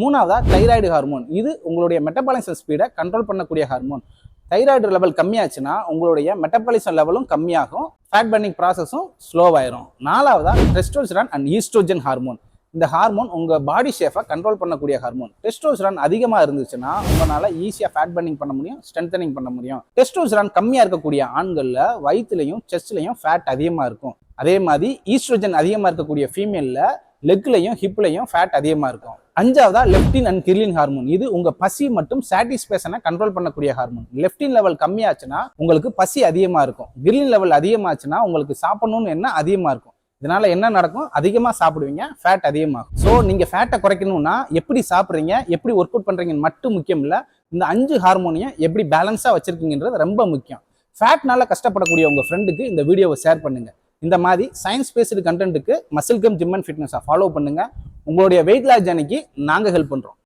மூணாவதா thyroid hormone இது உங்களுடைய மெட்டபாலிசம் ஸ்பீடை கண்ட்ரோல் பண்ணக்கூடிய ஹார்மோன் தைராய்டு லெவல் கம்மியாச்சுன்னா உங்களுடைய மெட்டபாலிசம் லெவலும் கம்மியாகும். ஃபேட் பர்னிங் ப்ராசஸும் ஸ்லோவாயிரும் நாலாவதா டெஸ்டோஸ்டரான் அண்ட் ஈஸ்ட்ரோஜன் ஹார்மோன் இந்த ஹார்மோன் உங்கள் பாடி ஷேஃபை கண்ட்ரோல் பண்ணக்கூடிய ஹார்மோன் டெஸ்டோஸ்டரான் அதிகமாக இருந்துச்சுன்னா உங்களால் ஈஸியாக ஃபேட் பர்னிங் பண்ண முடியும் ஸ்ட்ரென்தனிங் பண்ண முடியும். டெஸ்டோஸ்டரான் கம்மியாக இருக்கக்கூடிய ஆண்களில் வயிற்றுலையும் செஸ்ட்லையும் ஃபேட் அதிகமாக இருக்கும். அதே மாதிரி ஈஸ்ட்ரோஜன் அதிகமாக இருக்கக்கூடிய ஃபீமேலில் லெக்லையும் ஹிப்லையும் ஃபேட் அதிகமாக இருக்கும். அஞ்சாவதா லெப்டின் அண்ட் கிர்லின் ஹார்மோன் இது உங்க பசி மற்றும் சாட்டிஸ்பேஷனை கண்ட்ரோல் பண்ணக்கூடிய ஹார்மோன் லெப்டின் லெவல் கம்மியாச்சுன்னா உங்களுக்கு பசி அதிகமா இருக்கும். கிர்லின் லெவல் அதிகமாச்சுன்னா உங்களுக்கு சாப்பிடணும்னு என்ன அதிகமா இருக்கும். இதனால என்ன நடக்கும்? அதிகமா சாப்பிடுவீங்க ஃபேட் அதிகமாகும். ஸோ நீங்க ஃபேட்டை குறைக்கணும்னா எப்படி சாப்பிட்றீங்க எப்படி ஒர்க் அவுட் பண்றீங்கன்னு மட்டும் முக்கியம் இல்லை இந்த அஞ்சு ஹார்மோனையும் எப்படி பேலன்ஸா வச்சிருக்கீங்கன்றது ரொம்ப முக்கியம். ஃபேட்னால கஷ்டப்படக்கூடிய உங்க ஃப்ரெண்டுக்கு இந்த வீடியோவை ஷேர் பண்ணுங்க. இந்த மாதிரி சயின்ஸ் பேஸ்டு கண்டென்ட்டுக்கு மசில் கம் ஜிம் அண்ட் ஃபிட்னஸை ஃபாலோ பண்ணுங்கள் உங்களுடைய வெயிட் லாஸ் ஜர்னிக்கு நாங்கள் ஹெல்ப் பண்ணுறோம்